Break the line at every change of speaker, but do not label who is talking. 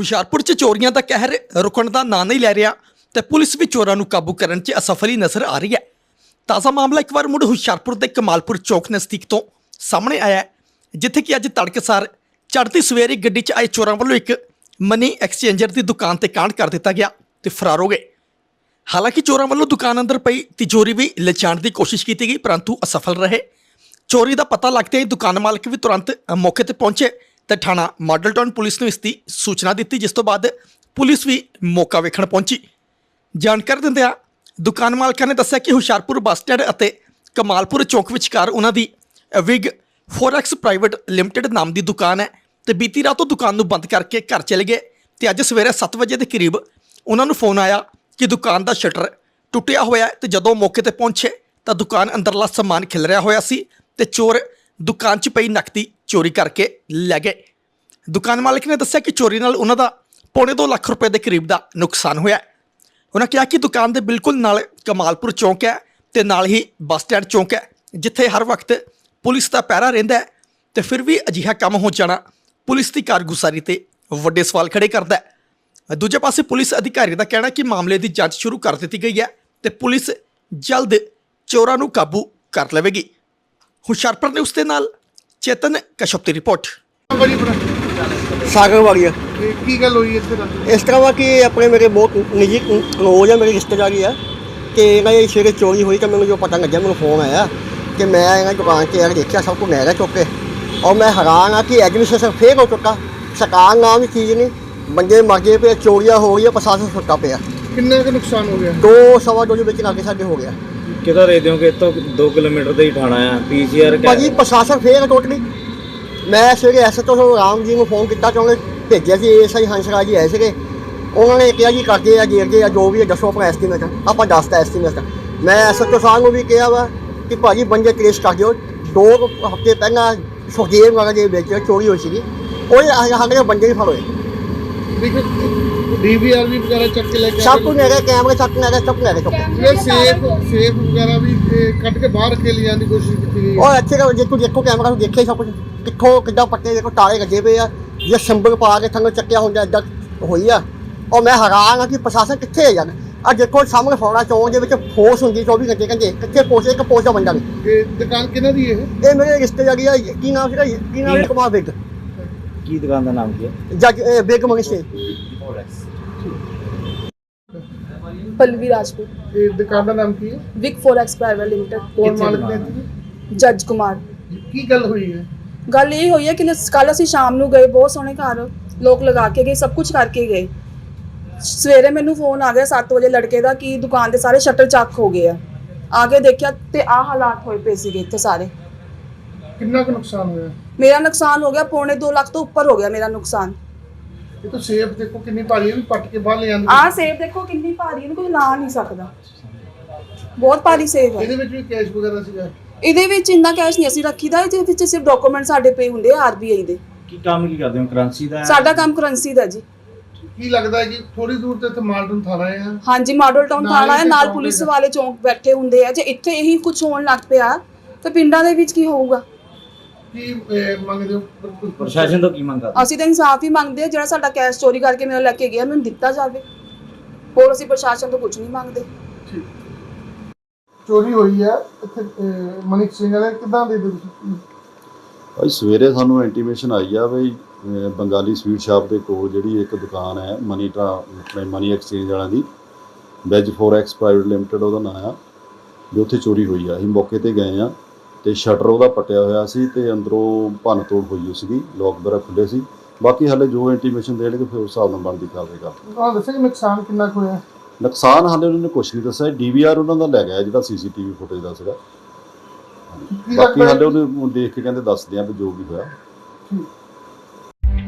ਹੁਸ਼ਿਆਰਪੁਰ 'ਚ ਚੋਰੀਆਂ ਦਾ ਕਹਿਰ ਰੁਕਣ ਦਾ ਨਾਂ ਨਹੀਂ ਲੈ ਰਿਹਾ ਤੇ ਪੁਲਿਸ ਵੀ ਚੋਰਾਂ ਨੂੰ ਕਾਬੂ ਕਰਨ 'ਚ ਅਸਫਲੀ ਨਜ਼ਰ ਆ ਰਹੀ ਹੈ। ਤਾਜ਼ਾ ਮਾਮਲਾ ਇੱਕ ਵਾਰ ਮੁੜ ਹੁਸ਼ਿਆਰਪੁਰ ਦੇ ਕਮਾਲਪੁਰ ਚੌਕ ਨਜ਼ਦੀਕ ਤੋਂ ਸਾਹਮਣੇ ਆਇਆ ਜਿੱਥੇ ਕਿ ਅੱਜ ਤੜਕਸਾਰ ਚੜ੍ਹਦੀ ਸਵੇਰੇ ਗੱਡੀ 'ਚ ਆਏ ਚੋਰਾਂ ਵੱਲੋਂ ਇੱਕ ਮਨੀ ਐਕਸਚੇਂਜਰ ਦੀ ਦੁਕਾਨ ਤੇ ਕਾਂਡ ਕਰ ਦਿੱਤਾ ਗਿਆ ਤੇ ਫਰਾਰ ਹੋ ਗਏ। ਹਾਲਾਂਕਿ ਚੋਰਾਂ ਵੱਲੋਂ ਦੁਕਾਨ ਅੰਦਰ ਪਈ ਤਿਜੋਰੀ ਵੀ ਲਿਜਾਣ ਦੀ ਕੋਸ਼ਿਸ਼ ਕੀਤੀ ਗਈ, ਪਰੰਤੂ ਅਸਫਲ ਰਹੇ। ਚੋਰੀ ਦਾ ਪਤਾ ਲੱਗਦਿਆਂ ਹੀ ਦੁਕਾਨ ਮਾਲਕ ਵੀ ਤੁਰੰਤ ਮੌਕੇ ਤੇ ਪਹੁੰਚੇ ਤੇ ਥਾਣਾ ਮਾਡਲ ਟਾਊਨ ਪੁਲਿਸ ਨੂੰ ਇਸ ਦੀ ਸੂਚਨਾ ਦਿੱਤੀ, ਜਿਸ ਤੋਂ ਬਾਅਦ ਪੁਲਿਸ ਵੀ ਮੌਕਾ ਵੇਖਣ ਪਹੁੰਚੀ। ਜਾਣਕਾਰੀ ਦਿੰਦਿਆਂ ਦੁਕਾਨ ਮਾਲਕਾਂ ਨੇ ਦੱਸਿਆ ਕਿ ਹੁਸ਼ਿਆਰਪੁਰ ਬੱਸ ਸਟੈਂਡ ਅਤੇ ਕਮਾਲਪੁਰ ਚੌਕ ਵਿਚਕਾਰ ਉਹਨਾਂ ਦੀ ਵਿਗ ਫੋਰੈਕਸ ਪ੍ਰਾਈਵੇਟ ਲਿਮਟਿਡ ਨਾਮ ਦੀ ਦੁਕਾਨ ਹੈ ਤੇ ਬੀਤੀ ਰਾਤ ਉਹ ਦੁਕਾਨ ਨੂੰ ਬੰਦ ਕਰਕੇ ਘਰ ਚਲੇ ਗਏ ਤੇ ਅੱਜ ਸਵੇਰੇ 7 ਵਜੇ ਦੇ ਕਰੀਬ ਉਹਨਾਂ ਨੂੰ ਫੋਨ ਆਇਆ ਕਿ ਦੁਕਾਨ ਦਾ ਸ਼ਟਰ ਟੁੱਟਿਆ ਹੋਇਆ ਹੈ ਤੇ ਜਦੋਂ ਮੌਕੇ ਤੇ ਪਹੁੰਚੇ ਤਾਂ ਦੁਕਾਨ ਅੰਦਰਲਾ ਸਮਾਨ ਖਿਲਰਿਆ ਹੋਇਆ ਸੀ ਤੇ ਚੋਰ ਦੁਕਾਨ 'ਚ ਪਈ ਨਕਦੀ ਚੋਰੀ ਕਰਕੇ ਲੈ ਗਏ। ਦੁਕਾਨ ਮਾਲਕ ਨੇ ਦੱਸਿਆ ਕਿ ਚੋਰੀ ਨਾਲ ਉਹਨਾਂ ਦਾ ਪੌਣੇ 2 ਲੱਖ ਰੁਪਏ ਦੇ ਕਰੀਬ ਦਾ ਨੁਕਸਾਨ ਹੋਇਆ ਉਹਨਾਂ ਕਿਹਾ ਕਿ ਦੁਕਾਨ ਦੇ ਬਿਲਕੁਲ ਨਾਲ ਕਮਾਲਪੁਰ ਚੌਂਕ ਹੈ ਤੇ ਨਾਲ ਹੀ ਬੱਸ ਸਟੈਂਡ ਚੌਂਕ ਹੈ, ਜਿੱਥੇ ਹਰ ਵਕਤ ਪੁਲਿਸ ਦਾ ਪਹਿਰਾ ਰਹਿੰਦਾ ਹੈ ਤੇ ਫਿਰ ਵੀ ਅਜਿਹਾ ਕੰਮ ਹੋ ਜਾਣਾ ਪੁਲਿਸ ਦੀ ਕਾਰਗੁਜ਼ਾਰੀ ਤੇ ਵੱਡੇ ਸਵਾਲ ਖੜੇ ਕਰਦਾ ਹੈ। ਦੂਜੇ ਪਾਸੇ ਪੁਲਿਸ ਅਧਿਕਾਰੀ ਦਾ ਕਹਿਣਾ ਕਿ ਮਾਮਲੇ ਦੀ ਜਾਂਚ ਸ਼ੁਰੂ ਕਰ ਦਿੱਤੀ ਗਈ ਹੈ ਤੇ ਪੁਲਿਸ ਜਲਦ ਚੋਰਾਂ ਨੂੰ ਕਾਬੂ ਕਰ ਲਵੇਗੀ। ਹੁਸ਼ਿਆਰਪੁਰ ਨੇ ਉਸ ਦੇ ਨਾਲ ਚੇਤਨ ਕਸ਼ਪ ਦੀ ਰਿਪੋਰਟ।
ਬੜੀ ਬੜਾ
ਸਾਗਰ ਵਾਲੀਆ।
ਇਹ ਕੀ ਗੱਲ ਹੋਈ ਇੱਥੇ?
ਇਸ ਤਰ੍ਹਾਂ ਵਾ ਕਿ ਆਪਣੇ ਮੇਰੇ ਬਹੁਤ ਨਿੱਜੀ ਕਲੋਜ ਆ ਮੇਰੀ ਰਿਸ਼ਤੇਦਾਰੀ ਆ ਕਿ ਇਹਨਾਂ ਦੀ ਸਵੇਰੇ ਚੋਰੀ ਹੋਈ ਤਾਂ ਮੈਨੂੰ ਜੋ ਪਤਾ ਲੱਗਿਆ ਮੈਨੂੰ ਫੋਨ ਆਇਆ ਕਿ ਮੈਂ ਇਹਨਾਂ ਦੀ ਦੁਕਾਨ 'ਤੇ ਯਾਰ ਦੇਖਿਆ ਸਭ ਕੁਝ ਗਿਆ ਚੁੱਕ ਕੇ ਔਰ ਮੈਂ ਹੈਰਾਨ ਆ ਕਿ ਐਡਮਿਨਿਸਟ੍ਰੇਸ਼ਨ ਫੇਲ ਹੋ ਚੁੱਕਾ। ਸਰਕਾਰ ਨਾਮ ਦੀ ਚੀਜ਼ ਨਹੀਂ ਬੰਦੇ ਮਰ ਗਏ ਪਏ ਚੋਰੀਆਂ ਹੋ ਰਹੀਆਂ ਪ੍ਰਸ਼ਾਸਨ ਸੁੱਤਾ ਪਿਆ।
ਕਿੰਨਾ ਕੁ ਨੁਕਸਾਨ ਹੋ ਗਿਆ?
ਦੋ ਸਵਾ ਦੋ ਦੇ ਵਿੱਚ ਲੱਗੇ ਸਾਡੇ ਹੋ ਗਿਆ।
ਕਿਹਦਾ ਰੇ ਦਿਓ ਇੱਥੋਂ 2 ਕਿਲੋਮੀਟਰ ਦਾ ਹੀ ਠਾਣਾ ਆ। ਪੀਸੀਆਰ
ਭਾਜੀ, ਪ੍ਰਸ਼ਾਸਨ ਫੇਲ ਟੋਟਲੀ। ਮੈਂ ਸਵੇਰੇ ਐਸਐਚਓ ਰਾਮ ਜੀ ਨੂੰ ਫੋਨ ਕੀਤਾ ਕਿ ਭੇਜਿਆ ਸੀ ਐਸਆਈ ਹੰਸਰਾਜ ਜੀ ਆਏ ਸੀਗੇ। ਉਹਨਾਂ ਨੇ ਕਿਹਾ ਜੀ, ਕਰਦੇ ਆ, ਗੇਰਦੇ ਆ, ਜੋ ਵੀ ਹੈ ਦੱਸੋ ਆਪਣਾ ਐਸਟੀਮੇਟ ਆਪਾਂ ਦੱਸਤਾ ਐਸਟੀਮੇਟ ਮੈਂ ਐਸਐਚਓ ਸਾਹਿਬ ਨੂੰ ਵੀ ਕਿਹਾ ਵਾ ਕਿ ਭਾਜੀ ਬੰਦੇ ਟ੍ਰੇਸ ਕਰ ਦਿਓ। ਦੋ ਹਫ਼ਤੇ ਪਹਿਲਾਂ ਸੁਖਦੇਵ ਨਗਰ ਦੇ ਵਿੱਚ ਚੋਰੀ ਹੋਈ ਸੀਗੀ। ਉਹ ਸਾਡੇ ਬੰਦੇ ਵੀ ਫੜੋਏ
ਦੇਖੋ ਡੀਵੀਆਰ ਵੀ ਵਗੈਰਾ ਚੱਕ ਕੇ ਲੈ ਕੇ
ਸਭ ਕੁਝ ਨੇੜੇ ਕੈਮਰੇ ਸਭ ਕੁਝ ਨੇੜੇ ਸਭ ਕੁਝ ਨੇੜੇ ਚੁੱਕ
ਇਹ ਸੇਫ ਸੇਫ ਵਗੈਰਾ ਵੀ ਇਹ ਕੱਢ ਕੇ ਬਾਹਰ ਰੱਖੇ ਲਿਜਾਣ ਦੀ ਕੋਸ਼ਿਸ਼ ਕੀਤੀ ਗਈ ਹੈ।
ਉਹ ਅੱਛੇ ਕਰ ਜੇ ਤੂੰ ਦੇਖੋ ਕੈਮਰਾ ਨੂੰ ਦੇਖਿਆ ਹੀ ਸਭ ਕੁਝ ਕਿੱਥੋਂ ਕਿੱਦਾਂ ਪੱਟੇ ਦੇਖੋ ਤਾਲੇ ਲੱਗੇ ਪਏ ਆ ਜੇ ਸਿੰਬਲ ਪਾ ਕੇ ਥੱਲੇ ਚੱਕਿਆ ਹੁੰਦਾ ਏਦਾਂ ਹੋਈ ਆ। ਉਹ ਮੈਂ ਹੈਰਾਨ ਆ ਕਿ ਪ੍ਰਸ਼ਾਸਨ ਕਿੱਥੇ ਹੈ ਯਾਰ? ਆ ਦੇਖੋ ਸਾਹਮਣੇ ਫੌੜਾ ਚੌਂਕ ਦੇ ਵਿੱਚ ਫੋਰਸ ਹੁੰਦੀ 24 ਘੰਟੇ ਕਹਿੰਦੇ ਕਿੱਥੇ ਪੋਸੇ ਇੱਕ ਪੋਸਾ ਬੰਦਾ ਨਹੀਂ
ਇਹ ਦੁਕਾਨ ਕਿਹਨਾਂ ਦੀ ਇਹ?
ਇਹ ਮੇਰੇ ਰਿਸ਼ਤੇਦਾਰੀ ਆ ਕੀ ਨਾਮ ਸੀਗਾ ਕੀ ਨਾਮ ਸੀ? ਕੁਮਾਰ ਬਿਗ
ਕੀ ਦੁਕਾਨ ਦਾ ਨਾਮ ਕੀ ਹੈ?
ਜੱਜ ਇਹ ਬਿਗ ਮਨੀ ਸੇ
ਪਲਵੀ ਰਾਜਪੂਤ।
ਇਹ ਦੁਕਾਨ ਦਾ ਨਾਮ ਕੀ ਹੈ?
ਵਿਕ ਫੋਰੈਕਸ ਪ੍ਰਾਈਵੇਟ ਲਿਮਟਿਡ।
ਕੌਣ ਮਾਲਕ ਨੇ?
ਜੱਜ ਕੁਮਾਰ।
ਕੀ ਗੱਲ ਹੋਈ ਹੈ?
ਗੱਲ ਇਹ ਹੋਈ ਹੈ ਕਿ ਕੱਲ ਅਸੀਂ ਸ਼ਾਮ ਨੂੰ ਗਏ ਬਹੁਤ ਸੋਹਣੇ ਘਰ ਲੋਕ ਲਗਾ ਕੇ ਗਏ ਸਭ ਕੁਝ ਕਰਕੇ ਗਏ। ਸਵੇਰੇ ਮੈਨੂੰ ਫੋਨ ਆ ਗਿਆ 7 ਵਜੇ ਲੜਕੇ ਦਾ ਕਿ ਦੁਕਾਨ ਦੇ ਸਾਰੇ ਸ਼ਟਰ ਚੱਕ ਹੋ ਗਏ ਆ। ਆ ਕੇ ਦੇਖਿਆ ਤੇ ਆ ਹਾਲਾਤ ਹੋਏ ਪਏ ਸੀਗੇ ਇੱਥੇ ਸਾਰੇ।
ਕਿੰਨਾ ਕੁ ਨੁਕਸਾਨ ਹੋਇਆ?
ਮੇਰਾ ਨੁਕਸਾਨ ਹੋ ਗਿਆ ਪੌਣੇ 2 ਲੱਖ ਤੋਂ ਉੱਪਰ ਹੋ ਗਿਆ ਮੇਰਾ ਨੁਕਸਾਨ।
ਇਹ ਤਾਂ ਸੇਫ ਦੇਖੋ ਕਿੰਨੀ ਭਾਰੀ ਹੈ ਵੀ ਪੱਟ ਕੇ ਬਾਹਰ ਲੈ ਜਾਂਦੇ
ਆਹ ਸੇਬ ਦੇਖੋ ਕਿੰਨੀ ਭਾਰੀ ਇਹਨੂੰ ਕੋਈ ਲਾ ਨਹੀਂ ਸਕਦਾ। ਬਹੁਤ ਭਾਰੀ ਸੇਬ ਹੈ।
ਇਹਦੇ ਵਿੱਚ ਵੀ ਕੈਸ਼ ਵਗੈਰਾ ਸੀਗਾ?
ਇਹਦੇ ਵਿੱਚ ਇੰਨਾ ਕੈਸ਼ ਨਹੀਂ ਅਸੀਂ ਰੱਖੀਦਾ ਇਹਦੇ ਵਿੱਚ ਸਿਰਫ ਡਾਕੂਮੈਂਟ ਸਾਡੇ ਪਏ ਹੁੰਦੇ ਆ ਆਰਬੀਆਈ ਦੇ।
ਕੀ ਕੰਮ ਕੀ ਕਰਦੇ ਹੋ? ਕਰੰਸੀ ਦਾ?
ਸਾਡਾ ਕੰਮ ਕਰੰਸੀ ਦਾ ਜੀ।
ਕੀ ਲੱਗਦਾ ਹੈ ਕਿ ਥੋੜੀ ਦੂਰ ਤੇ ਇੱਥੇ ਮਾਲਟਨ ਥਾਣਾ ਹੈ?
ਹਾਂਜੀ ਮਾਡਲ ਟਾਊਨ
ਨਾਲ
ਥਾਣਾ ਹੈ ਨਾਲ
ਚੌਂਕ
ਪੁਲਿਸ। ਵਾਲੇ ਚੌਂਕ ਬੈਠੇ ਹੁੰਦੇ ਆ। ਜੇ ਇੱਥੇ ਇਹੀ ਕੁਝ ਹੋਣ ਲੱਗ ਪਿਆ ਤਾਂ ਪਿੰਡਾਂ ਦੇ ਵਿੱਚ ਕੀ ਹੋਊਗਾ?
ਕੀ ਇਹ, ਮੰਗਦੇ ਹੋ? ਬਿਲਕੁਲ
ਪ੍ਰਸ਼ਾਸਨ ਤੋਂ ਕੀ ਮੰਗ? ਕਰਦੇ
ਅਸੀਂ ਤਾਂ ਇਨਸਾਫ ਹੀ ਮੰਗਦੇ ਆ ਜਿਹੜਾ ਸਾਡਾ ਕੈਸ਼ ਚੋਰੀ ਕਰਕੇ ਮੈਨੂੰ ਲੈ ਕੇ ਗਿਆ ਮੈਨੂੰ ਦਿੱਤਾ ਜਾਵੇ। ਹੋਰ ਅਸੀਂ ਪ੍ਰਸ਼ਾਸਨ ਤੋਂ ਕੁਝ ਨਹੀਂ ਮੰਗਦੇ।
ਚੋਰੀ ਹੋਈ ਹੈ ਇੱਥੇ ਅਹ, ਮਨੀਸ਼ ਸਿੰਘ ਵਾਲੇ ਕਿਦਾਂ ਦੇ ਦਿਓ ਤੁਸੀਂ?
ਭਾਈ ਸਵੇਰੇ ਸਾਨੂੰ ਇੰਟੀਮੇਸ਼ਨ ਆਈ ਆ ਵੀ ਅਹ, ਬੰਗਾਲੀ ਸਵੀਟ ਸ਼ਾਪ ਦੇ ਕੋਲ ਜਿਹੜੀ ਇੱਕ ਦੁਕਾਨ ਹੈ ਮਨੀ ਟਰਾ ਆਪਣੇ ਮਨੀ ਐਕਸਚੇਂਜ ਵਾਲਿਆਂ ਦੀ ਵੈਜ ਫੋਰੈਕਸ ਪ੍ਰਾਈਵੇਟ ਲਿਮਟਿਡ ਉਹਦਾ ਨਾਮ ਆ ਵੀ ਉੱਥੇ ਚੋਰੀ ਹੋਈ ਆ। ਅਸੀਂ ਮੌਕੇ ਤੇ ਗਏ ਆ ਤੇ ਸ਼ਟਰ ਉਹਦਾ ਪਟਿਆ ਹੋਇਆ ਸੀ ਤੇ ਅੰਦਰੋਂ ਭੰਨ ਤੋੜ ਹੋਈ ਹੋਈ ਸੀਗੀ ਲੋਕ ਵਗੈਰਾ ਖੁੱਲੇ ਸੀ। ਬਾਕੀ ਹਾਲੇ ਜੋ ਇੰਟੀਮੇਸ਼ਨ ਦੇਣਗੇ ਫਿਰ ਉਸ ਹਿਸਾਬ ਨਾਲ ਬਣਦੀ ਕਾਰਵਾਈ ਕਰਦੇ
ਉਹਨਾਂ ਦੱਸਿਆ ਕਿ ਨੁਕਸਾਨ ਕਿੰਨਾ ਕੁ ਹੋਇਆ?
ਨੁਕਸਾਨ ਹਾਲੇ ਉਹਨਾਂ ਨੇ ਕੁਛ ਨਹੀਂ ਦੱਸਿਆ। ਡੀਵੀਆਰ ਉਹਨਾਂ ਦਾ ਲੈ ਗਿਆ ਜਿਹੜਾ ਸੀਸੀਟੀਵੀ ਫੁਟੇਜ ਦਾ ਸੀਗਾ। ਬਾਕੀ ਹਾਲੇ ਉਹਨੇ ਦੇਖ ਕੇ ਕਹਿੰਦੇ ਦੱਸਦੇ ਆ ਵੀ ਜੋ ਵੀ ਹੋਇਆ।